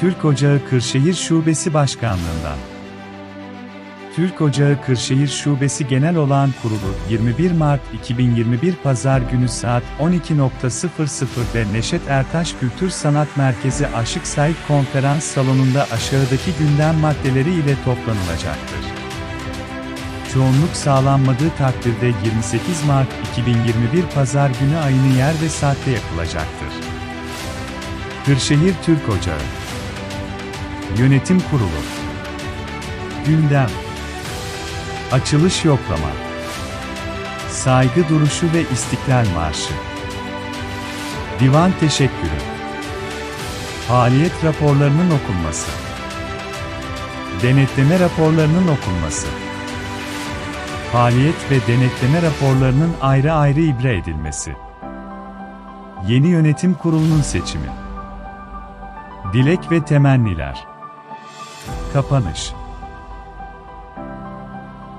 Türk Ocağı Kırşehir Şubesi Başkanlığından Türk Ocağı Kırşehir Şubesi Genel Olağan Kurulu 21 Mart 2021 Pazar günü saat 12.00'de Neşet Ertaş Kültür Sanat Merkezi Aşık Said Konferans Salonu'nda aşağıdaki gündem maddeleri ile toplanılacaktır. Çoğunluk sağlanmadığı takdirde 28 Mart 2021 Pazar günü aynı yer ve saatte yapılacaktır. Kırşehir Türk Ocağı Yönetim Kurulu. Gündem. Açılış Yoklama. Saygı Duruşu ve İstiklal Marşı. Divan Teşekkürü. Faaliyet raporlarının okunması. Denetleme raporlarının okunması. Faaliyet ve denetleme raporlarının ayrı ayrı ibre edilmesi. Yeni Yönetim Kurulu'nun seçimi. Dilek ve temenniler. Kapanış